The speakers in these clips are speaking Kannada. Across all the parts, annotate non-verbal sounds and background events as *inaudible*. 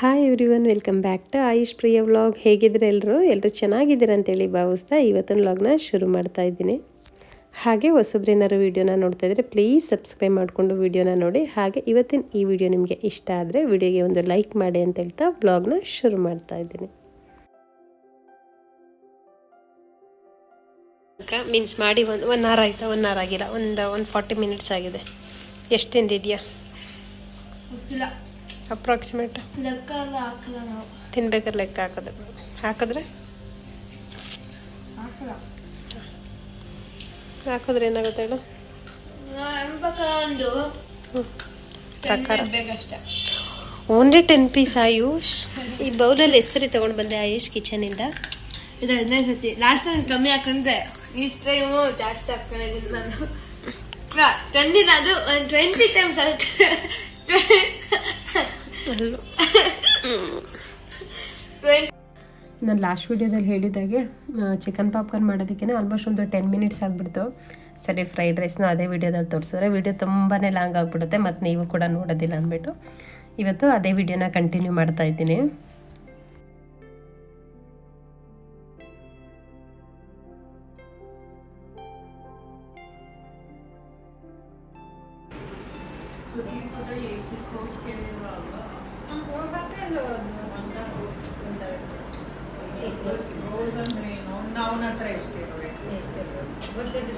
Hi everyone welcome back to Ayush Priya vlog ಹೇಗಿದ್ರೆ ಎಲ್ಲರೂ ಎಲ್ಲರೂ ಚೆನ್ನಾಗಿದ್ದೀರ ಅಂತೇಳಿ ಭಾವಿಸ್ತಾ ಇವತ್ತಿನ ವ್ಲಾಗ್ನ ಶುರು ಮಾಡ್ತಾ ಇದ್ದೀನಿ. ಹಾಗೆ ಹೊಸಬ್ರೇನಾರು ವೀಡಿಯೋನ ನೋಡ್ತಾ ಇದ್ದರೆ ಪ್ಲೀಸ್ ಸಬ್ಸ್ಕ್ರೈಬ್ ಮಾಡಿಕೊಂಡು ವೀಡಿಯೋನ ನೋಡಿ. ಹಾಗೆ ಇವತ್ತಿನ ಈ ವಿಡಿಯೋ ನಿಮಗೆ ಇಷ್ಟ ಆದರೆ ವಿಡಿಯೋಗೆ ಒಂದು ಲೈಕ್ ಮಾಡಿ ಅಂತ ಹೇಳ್ತಾ ವ್ಲಾಗ್ನ ಶುರು ಮಾಡ್ತಾ ಇದ್ದೀನಿ. ಮೀನ್ಸ್ ಮಾಡಿ ಒಂದು ಒನ್ ಅವರ್ ಆಯಿತಾ? ಒನ್ ಅವರ್ ಆಗಿಲ್ಲ. ಒಂದು ಒಂದು ಫಾರ್ಟಿ ಮಿನಿಟ್ಸ್ ಆಗಿದೆ. ಎಷ್ಟು ತಿಂದಿದೆಯಾ? ಗೊತ್ತಿಲ್ಲ. ಅಪ್ರಾಕ್ಸಿಮೇಟ್ ಲೆಕ್ಕ ಎಲ್ಲ ಹಾಕಲ್ಲ ನಾವು. ತಿನ್ಬೇಕಾದ್ರೆ ಲೆಕ್ಕ ಹಾಕಿದ್ರೆ ಹಾಕಿದ್ರೆ? ಹಾಕಲ್ಲ. ಹಾಕಿದ್ರೆ ಏನಾಗುತ್ತೆ ಹೇಳು? ಒಂದು? ಪ್ರಕಾರ. ಓನ್ಲಿ ಟೆನ್ ಪೀಸ್ ಆಯುಷ್ ಈ ಬೌಲಲ್ಲಿ ಹೆಸರಿ ತೊಗೊಂಡು ಬಂದೆ ಆಯುಷ್ ಕಿಚನಿಂದ ಇದು. ಹದಿನೈದು ಸತಿ. ಲಾಸ್ಟ್ ಟೈಮ್ ಕಮ್ಮಿ ಹಾಕೊಂಡ್ರೆ ಈ ಟೈಮು ಜಾಸ್ತಿ ಹಾಕೊಂಡಿದ್ದೀನಿ ನಾನು. ತಂದಿಲ್ಲ ಅದು ಟ್ವೆಂಟಿ ಟೈಮ್ಸ್ ಆಗುತ್ತೆ. *laughs* ನಾನು ಲಾಸ್ಟ್ ವೀಡಿಯೋದಲ್ಲಿ ಹೇಳಿದಾಗೆ ಚಿಕನ್ ಪಾಪ್ಕಾರ್ನ್ ಮಾಡೋದಕ್ಕೆ ಆಲ್ಮೋಸ್ಟ್ ಒಂದು ಟೆನ್ ಮಿನಿಟ್ಸ್ ಆಗಿಬಿಡ್ತು. ಸರಿ ಫ್ರೈಡ್ ರೈಸ್ನ ಅದೇ ವೀಡಿಯೋದಲ್ಲಿ ತೋರಿಸಿದ್ರೆ ವೀಡಿಯೋ ತುಂಬಾ ಲಾಂಗ್ ಆಗಿಬಿಡುತ್ತೆ ಮತ್ತು ನೀವು ಕೂಡ ನೋಡೋದಿಲ್ಲ ಅಂದ್ಬಿಟ್ಟು. ಇವತ್ತು ಅದೇ ವಿಡಿಯೋನ ಕಂಟಿನ್ಯೂ ಮಾಡ್ತಾ ಇದ್ದೀನಿ.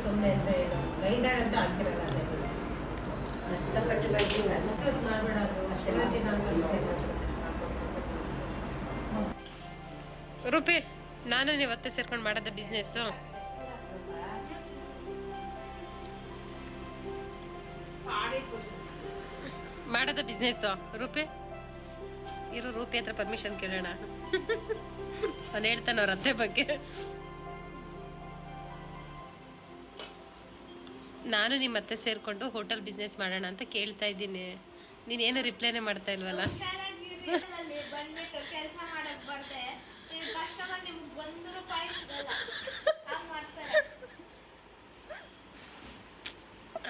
ಸುಮ್ಮನೆ ಏನು ಗ್ರೈಂಡರ್ ಅಂತ ಚಪಾತಿ ಮಾಡಬೇಡ ರೂಪಿ ನಾನು ಇವತ್ತೇ ಸೇರ್ಕೊಂಡು ಮಾಡೋದ ಬಿಸ್ನೆಸ್ಸು ಮಾಡೋದ ಬಿಸ್ನೆಸ್ ರೂಪೆ? ಇರೋ ರೂಪಿ ಹತ್ರ ಪರ್ಮಿಷನ್ ಕೇಳೋಣ. ಅವ್ನು ಹೇಳ್ತಾನೆ ಅವ್ರ ಅತ್ತೆ ಬಗ್ಗೆ. ನಾನು ನಿಮ್ಮ ಅತ್ತೆ ಸೇರ್ಕೊಂಡು ಹೋಟೆಲ್ ಬಿಸ್ನೆಸ್ ಮಾಡೋಣ ಅಂತ ಕೇಳ್ತಾ ಇದ್ದೀನಿ. ನೀನೇನು ರಿಪ್ಲೈನೇ ಮಾಡ್ತಾ ಇಲ್ವಲ್ಲ?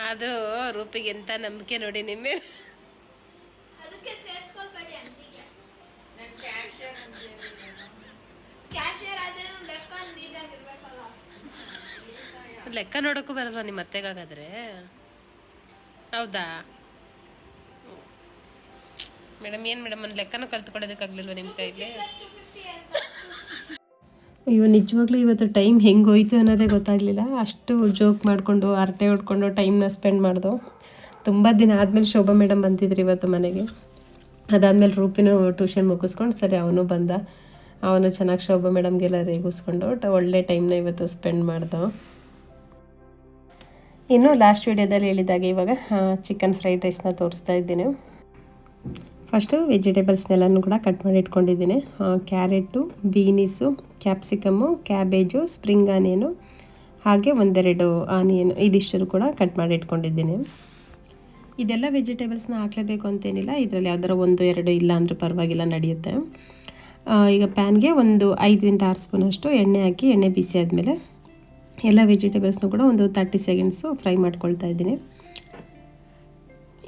ಆದರೂ ರೂಪಿಗೆ ಎಂತ ನಂಬಿಕೆ ನೋಡಿ ನಿಮ್ಮ ಲೆಕ್ಕ ನೋಡೋಕ್ಕೂ ಬರಲ್ಲ ನಿಮ್ಮ ಅತ್ತೆಗಾಗಾದ್ರೆ. ಹೌದಾ? ಮೇಡಮ್, ಏನು ಮೇಡಮ್, ಒಂದು ಲೆಕ್ಕನೂ ಕಲ್ತ್ಕೊಡೋದಕ್ಕಾಗ್ಲಿಲ್ವ ನಿಮ್ಮ ಕೈಲಿ? ಅಯ್ಯೋ, ನಿಜವಾಗ್ಲೂ ಇವತ್ತು ಟೈಮ್ ಹೆಂಗೆ ಹೋಯ್ತು ಅನ್ನೋದೇ ಗೊತ್ತಾಗಲಿಲ್ಲ. ಅಷ್ಟು ಜೋಕ್ ಮಾಡಿಕೊಂಡು ಹರಟೆ ಹೊಡ್ಕೊಂಡು ಟೈಮ್ನ ಸ್ಪೆಂಡ್ ಮಾಡ್ದು. ತುಂಬ ದಿನ ಆದಮೇಲೆ ಶೋಭಾ ಮೇಡಮ್ ಬಂದಿದ್ರು ಇವತ್ತು ಮನೆಗೆ. ಅದಾದಮೇಲೆ ರೂಪಿನೂ ಟ್ಯೂಷನ್ ಮುಗಿಸ್ಕೊಂಡು, ಸರಿ, ಅವನು ಬಂದ. ಅವನು ಚೆನ್ನಾಗಿ ಶೋಭಾ ಮೇಡಮ್ಗೆಲ್ಲ ರೇಗಿಸ್ಕೊಂಡು, ಒಳ್ಳೆ ಟೈಮ್ನ ಇವತ್ತು ಸ್ಪೆಂಡ್ ಮಾಡ್ದು. ಇನ್ನು ಲಾಸ್ಟ್ ವೀಡಿಯೋದಲ್ಲಿ ಹೇಳಿದಾಗ ಇವಾಗ ಚಿಕನ್ ಫ್ರೈಡ್ ರೈಸ್ನ ತೋರಿಸ್ತಾ ಇದ್ದೀನಿ. ಫಸ್ಟು ವೆಜಿಟೇಬಲ್ಸ್ನೆಲ್ಲನೂ ಕೂಡ ಕಟ್ ಮಾಡಿ ಇಟ್ಕೊಂಡಿದ್ದೀನಿ. Carrot beans capsicum cabbage spring onion ಹಾಗೆ ಒಂದೆರಡು ಆನಿಯನ್ ಇದಿಷ್ಟರು ಕೂಡ ಕಟ್ ಮಾಡಿ ಇಟ್ಕೊಂಡಿದ್ದೀನಿ. ಇದೆಲ್ಲ ವೆಜಿಟೇಬಲ್ಸ್ನ ಹಾಕಲೇಬೇಕು ಅಂತೇನಿಲ್ಲ. ಇದರಲ್ಲಿ ಯಾವ್ದಾರ ಒಂದು, ಎರಡು ಇಲ್ಲ ಅಂದರೂ ಪರವಾಗಿಲ್ಲ ನಡೆಯುತ್ತೆ. ಈಗ ಪ್ಯಾನ್ಗೆ ಒಂದು ಐದರಿಂದ ಆರು ಸ್ಪೂನಷ್ಟು ಎಣ್ಣೆ ಹಾಕಿ, ಎಣ್ಣೆ ಬಿಸಿ ಆದಮೇಲೆ ಎಲ್ಲ ವೆಜಿಟೇಬಲ್ಸ್ನು ಕೂಡ ಒಂದು ತರ್ಟಿ ಸೆಕೆಂಡ್ಸು ಫ್ರೈ ಮಾಡ್ಕೊಳ್ತಾ ಇದ್ದೀನಿ.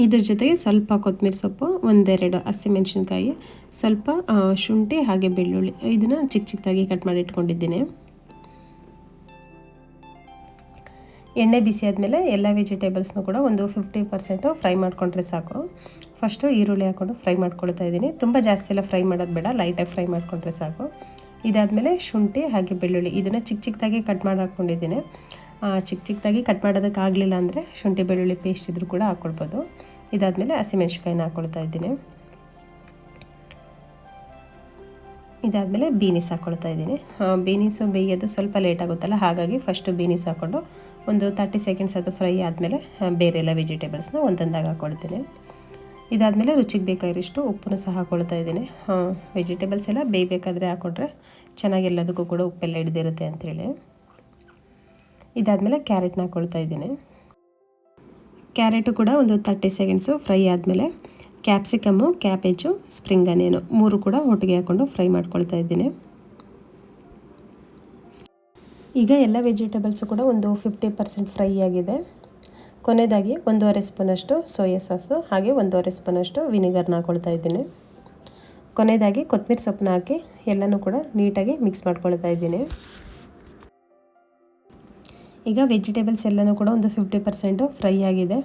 ಇದ್ರ ಜೊತೆಗೆ ಸ್ವಲ್ಪ ಕೊತ್ತಂಬರಿ ಸೊಪ್ಪು, ಒಂದೆರಡು ಹಸಿಮೆಣಸಿನ್ಕಾಯಿ ಸ್ವಲ್ಪ ಶುಂಠಿ ಹಾಗೆ ಬೆಳ್ಳುಳ್ಳಿ, ಇದನ್ನು ಚಿಕ್ಕ ಚಿಕ್ಕದಾಗಿ ಕಟ್ ಮಾಡಿ ಇಟ್ಕೊಂಡಿದ್ದೀನಿ. ಎಣ್ಣೆ ಬಿಸಿ ಆದಮೇಲೆ ಎಲ್ಲ ವೆಜಿಟೇಬಲ್ಸ್ನು ಕೂಡ ಒಂದು ಫಿಫ್ಟಿ ಪರ್ಸೆಂಟು ಫ್ರೈ ಮಾಡಿಕೊಂಡ್ರೆ ಸಾಕು. ಫಸ್ಟು ಈರುಳ್ಳಿ ಹಾಕ್ಕೊಂಡು ಫ್ರೈ ಮಾಡ್ಕೊಳ್ತಾ ಇದ್ದೀನಿ. ತುಂಬ ಜಾಸ್ತಿ ಎಲ್ಲ ಫ್ರೈ ಮಾಡೋದು ಬೇಡ ಲೈಟಾಗಿ ಫ್ರೈ ಮಾಡಿಕೊಂಡ್ರೆ ಸಾಕು. ಇದಾದಮೇಲೆ ಶುಂಠಿ ಹಾಗೆ ಬೆಳ್ಳುಳ್ಳಿ ಇದನ್ನು ಚಿಕ್ಕ ಚಿಕ್ಕದಾಗಿ ಕಟ್ ಮಾಡಿ ಹಾಕ್ಕೊಂಡಿದ್ದೀನಿ. ಚಿಕ್ಕ ಚಿಕ್ಕದಾಗಿ ಕಟ್ ಮಾಡೋದಕ್ಕಾಗಲಿಲ್ಲ ಅಂದರೆ ಶುಂಠಿ, ಬೆಳ್ಳುಳ್ಳಿ ಪೇಸ್ಟ್ ಇದ್ರೂ ಕೂಡ ಹಾಕ್ಕೊಳ್ಬೋದು ಇದಾದಮೇಲೆ ಹಸಿಮೆಣ್ಸಿಕಾಯಿನ ಹಾಕ್ಕೊಳ್ತಾ ಇದ್ದೀನಿ. ಇದಾದಮೇಲೆ ಬೀನೀಸ್ ಹಾಕ್ಕೊಳ್ತಾ ಇದ್ದೀನಿ. ಬೀನಿಸು ಬೇಯೋದು ಸ್ವಲ್ಪ ಲೇಟ್ ಆಗುತ್ತಲ್ಲ, ಹಾಗಾಗಿ ಫಸ್ಟು ಬೀನಿಸ್ ಹಾಕ್ಕೊಂಡು ಒಂದು ತರ್ಟಿ ಸೆಕೆಂಡ್ಸ್ ಅದು ಫ್ರೈ ಆದಮೇಲೆ ಬೇರೆ ಎಲ್ಲ ವೆಜಿಟೇಬಲ್ಸ್ನ ಒಂದೊಂದಾಗಿ ಹಾಕ್ಕೊಳ್ತೀನಿ ಇದಾದಮೇಲೆ ರುಚಿಗೆ ಬೇಕಾಗಿರೋಷ್ಟು ಉಪ್ಪನ್ನು ಸಹ ಹಾಕೊಳ್ತಾ ಇದ್ದೀನಿ. ವೆಜಿಟೇಬಲ್ಸ್ ಎಲ್ಲ ಬೇಯಬೇಕಾದ್ರೆ ಹಾಕ್ಕೊಂಡ್ರೆ ಚೆನ್ನಾಗಿ ಎಲ್ಲದಕ್ಕೂ ಕೂಡ ಉಪ್ಪೆಲ್ಲ ಹಿಡ್ದಿರುತ್ತೆ ಅಂಥೇಳಿ ಇದಾದಮೇಲೆ ಕ್ಯಾರೆಟ್ನ ಹಾಕೊಳ್ತಾ ಇದ್ದೀನಿ. ಕ್ಯಾರೆಟು ಕೂಡ ಒಂದು ತರ್ಟಿ ಸೆಕೆಂಡ್ಸು ಫ್ರೈ ಆದಮೇಲೆ ಕ್ಯಾಪ್ಸಿಕಮ್ಮು, ಕ್ಯಾಬೇಜು, ಸ್ಪ್ರಿಂಗ್ ಅನಿಯನು ಮೂರು ಕೂಡ ಒಟ್ಟಿಗೆ ಹಾಕ್ಕೊಂಡು ಫ್ರೈ ಮಾಡ್ಕೊಳ್ತಾ ಇದ್ದೀನಿ. ಈಗ ಎಲ್ಲ ವೆಜಿಟೇಬಲ್ಸು ಕೂಡ ಒಂದು ಫಿಫ್ಟಿ ಪರ್ಸೆಂಟ್ ಫ್ರೈ ಆಗಿದೆ. ಕೊನೆಯದಾಗಿ ಒಂದೂವರೆ ಸ್ಪೂನಷ್ಟು ಸೋಯಾ ಸಾಸು ಹಾಗೆ ಒಂದೂವರೆ ಸ್ಪೂನಷ್ಟು ವಿನಿಗರ್ನ ಹಾಕೊಳ್ತಾ ಇದ್ದೀನಿ. ಕೊನೆಯದಾಗಿ ಕೊತ್ತಂಬರಿ ಸೊಪ್ಪನ್ನ ಹಾಕಿ ಎಲ್ಲನೂ ಕೂಡ ನೀಟಾಗಿ ಮಿಕ್ಸ್ ಮಾಡ್ಕೊಳ್ತಾ ಇದ್ದೀನಿ. ಈಗ ವೆಜಿಟೇಬಲ್ಸ್ ಎಲ್ಲನೂ ಕೂಡ ಒಂದು ಫಿಫ್ಟಿ ಪರ್ಸೆಂಟು ಫ್ರೈ ಆಗಿದೆ.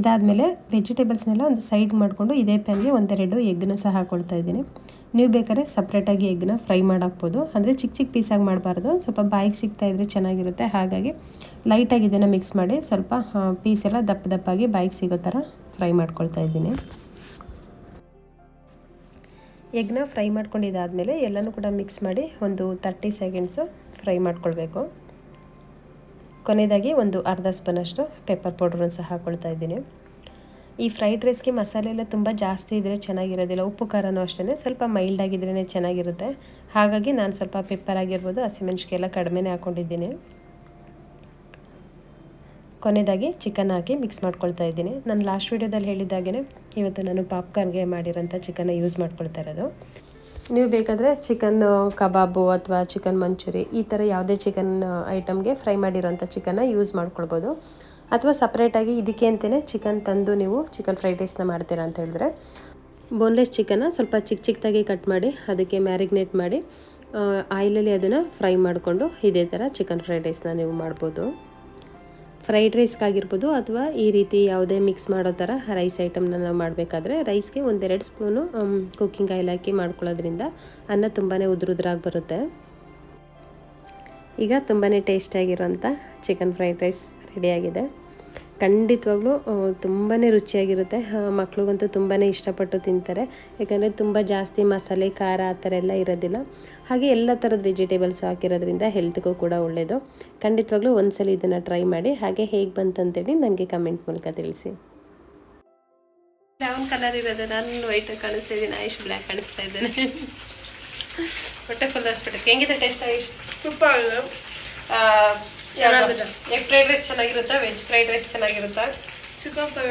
ಇದಾದಮೇಲೆ ವೆಜಿಟೇಬಲ್ಸ್ನೆಲ್ಲ ಒಂದು ಸೈಡ್ ಮಾಡಿಕೊಂಡು ಇದೇ ಪ್ಯಾನ್ಗೆ ಒಂದೆರಡು ಎಗ್ನ ಸಹ ಹಾಕ್ಕೊಳ್ತಾ ಇದ್ದೀನಿ. ನೀವು ಬೇಕಾದ್ರೆ ಸಪ್ರೇಟಾಗಿ ಎಗ್ನ ಫ್ರೈ ಮಾಡಾಕ್ಬೋದು. ಅಂದರೆ ಚಿಕ್ಕ ಚಿಕ್ಕ ಪೀಸಾಗಿ ಮಾಡಬಾರ್ದು. ಸ್ವಲ್ಪ ಬಾಯಿಗೆ ಸಿಗ್ತಾ ಇದ್ದರೆ ಚೆನ್ನಾಗಿರುತ್ತೆ. ಹಾಗಾಗಿ ಲೈಟಾಗಿ ಇದನ್ನು ಮಿಕ್ಸ್ ಮಾಡಿ ಸ್ವಲ್ಪ ಪೀಸ್ ಎಲ್ಲ ದಪ್ಪ ದಪ್ಪಾಗಿ ಬಾಯಿಗೆ ಸಿಗೋ ಥರ ಫ್ರೈ ಮಾಡ್ಕೊಳ್ತಾ ಇದ್ದೀನಿ. ಎಗ್ನ ಫ್ರೈ ಮಾಡ್ಕೊಂಡಿದ್ದಾದಮೇಲೆ ಎಲ್ಲನೂ ಕೂಡ ಮಿಕ್ಸ್ ಮಾಡಿ ಒಂದು ತರ್ಟಿ ಸೆಕೆಂಡ್ಸು ಫ್ರೈ ಮಾಡ್ಕೊಳ್ಬೇಕು. ಕೊನೆಯದಾಗಿ ಒಂದು ಅರ್ಧ ಸ್ಪೂನಷ್ಟು ಪೆಪ್ಪರ್ ಪೌಡ್ರನ್ನು ಸಹ ಹಾಕ್ಕೊಳ್ತಾ ಇದ್ದೀನಿ. ಈ ಫ್ರೈಡ್ ರೈಸ್ಗೆ ಮಸಾಲೆ ಎಲ್ಲ ತುಂಬ ಜಾಸ್ತಿ ಇದ್ದರೆ ಚೆನ್ನಾಗಿರೋದಿಲ್ಲ. ಉಪ್ಪು, ಖಾರನೂ ಅಷ್ಟೇ ಸ್ವಲ್ಪ ಮೈಲ್ಡ್ ಆಗಿದ್ರೇ ಚೆನ್ನಾಗಿರುತ್ತೆ. ಹಾಗಾಗಿ ನಾನು ಸ್ವಲ್ಪ ಪೆಪ್ಪರ್ ಆಗಿರ್ಬೋದು ಹಸಿಮೆಣ್ಸಿಕೆಲ್ಲ ಕಡಿಮೆ ಕಡಿಮೆನೇ ಹಾಕ್ಕೊಂಡಿದ್ದೀನಿ ಕೊನೆಯದಾಗಿ ಚಿಕನ್ ಹಾಕಿ ಮಿಕ್ಸ್ ಮಾಡ್ಕೊಳ್ತಾ ಇದ್ದೀನಿ. ನಾನು ಲಾಸ್ಟ್ ವೀಡಿಯೋದಲ್ಲಿ ಹೇಳಿದಾಗೇ ಇವತ್ತು ನಾನು ಪಾಪ್ಕಾರ್ನ್ಗೆ ಮಾಡಿರೋಂಥ ಚಿಕನ್ನ ಯೂಸ್ ಮಾಡ್ಕೊಳ್ತಾ ಇರೋದು. ನೀವು ಬೇಕಾದರೆ ಚಿಕನ್ ಕಬಾಬು ಅಥವಾ ಚಿಕನ್ ಮಂಚೂರಿ ಈ ಥರ ಯಾವುದೇ ಚಿಕನ್ ಐಟಮ್ಗೆ ಫ್ರೈ ಮಾಡಿರೋಂಥ ಚಿಕನ್ನ ಯೂಸ್ ಮಾಡ್ಕೊಳ್ಬೋದು. ಅಥವಾ ಸಪ್ರೇಟಾಗಿ ಇದಕ್ಕೆ ಅಂತಲೇ ಚಿಕನ್ ತಂದು ನೀವು ಚಿಕನ್ ಫ್ರೈಡ್ ರೈಸ್ನ ಮಾಡ್ತೀರಾ ಅಂತ ಹೇಳಿದ್ರೆ. ಬೋನ್ಲೆಸ್ ಚಿಕನ್ನ ಸ್ವಲ್ಪ ಚಿಕ್ಕ ಚಿಕ್ಕದಾಗಿ ಕಟ್ ಮಾಡಿ, ಅದಕ್ಕೆ ಮ್ಯಾರಿಗ್ನೇಟ್ ಮಾಡಿ ಆಯಿಲಲ್ಲಿ ಅದನ್ನು ಫ್ರೈ ಮಾಡಿಕೊಂಡು ಇದೇ ಥರ ಚಿಕನ್ ಫ್ರೈಡ್ ರೈಸ್ನ ನೀವು ಮಾಡ್ಬೋದು. ಫ್ರೈಡ್ ರೈಸ್ಗಾಗಿರ್ಬೋದು ಅಥವಾ ಈ ರೀತಿ ಯಾವುದೇ ಮಿಕ್ಸ್ ಮಾಡೋ ಥರ ರೈಸ್ ಐಟಮ್ನ ನಾವು ಮಾಡಬೇಕಾದ್ರೆ ರೈಸ್ಗೆ ಒಂದೆರಡು ಸ್ಪೂನು ಕುಕ್ಕಿಂಗ್ ಆಯಿಲ್ ಹಾಕಿ ಮಾಡ್ಕೊಳ್ಳೋದ್ರಿಂದ ಅನ್ನ ತುಂಬಾ ಉದುರುದ್ರಾಗಿ ಬರುತ್ತೆ. ಈಗ ತುಂಬಾ ಟೇಸ್ಟಿಯಾಗಿರೋಂಥ ಚಿಕನ್ ಫ್ರೈಡ್ ರೈಸ್ ರೆಡಿಯಾಗಿದೆ ಖಂಡಿತವಾಗ್ಲೂ ತುಂಬಾ ರುಚಿಯಾಗಿರುತ್ತೆ. ಮಕ್ಳಿಗಂತೂ ತುಂಬಾ ಇಷ್ಟಪಟ್ಟು ತಿಂತಾರೆ. ಯಾಕಂದರೆ ತುಂಬ ಜಾಸ್ತಿ ಮಸಾಲೆ ಖಾರ ಆ ಥರ ಎಲ್ಲ ಇರೋದಿಲ್ಲ. ಹಾಗೆ ಎಲ್ಲ ಥರದ ವೆಜಿಟೇಬಲ್ಸ್ ಹಾಕಿರೋದ್ರಿಂದ ಹೆಲ್ತ್ಗೂ ಕೂಡ ಒಳ್ಳೆಯದು ಖಂಡಿತವಾಗ್ಲೂ ಒಂದ್ಸಲ ಇದನ್ನು ಟ್ರೈ ಮಾಡಿ ಹಾಗೆ ಹೇಗೆ ಬಂತಂತೇಳಿ ನನಗೆ ಕಮೆಂಟ್ ಮೂಲಕ ತಿಳಿಸಿ. ಬ್ರೌನ್ ಕಲರ್ ಇರೋದು. ನಾನು ವೈಟ್ ಕಾಣಿಸ್ತಾ ಇದ್ದೀನಿ ಆಯುಷ್ ಬ್ಲ್ಯಾಕ್ ಕಾಣಿಸ್ತಾ ಇದ್ದೇನೆ. ಹೊಟ್ಟೆ ಫುಲ್ ಹಾಸ್ಪಿಟಲ್ ಹೆಂಗಿದೆ taste Ayush super egg fried rice ಚೆನ್ನಾಗಿರುತ್ತಾ? ವೆಜ್ ಫ್ರೈಡ್ ರೈಸ್ ಚೆನ್ನಾಗಿರುತ್ತಾ? Chicken fry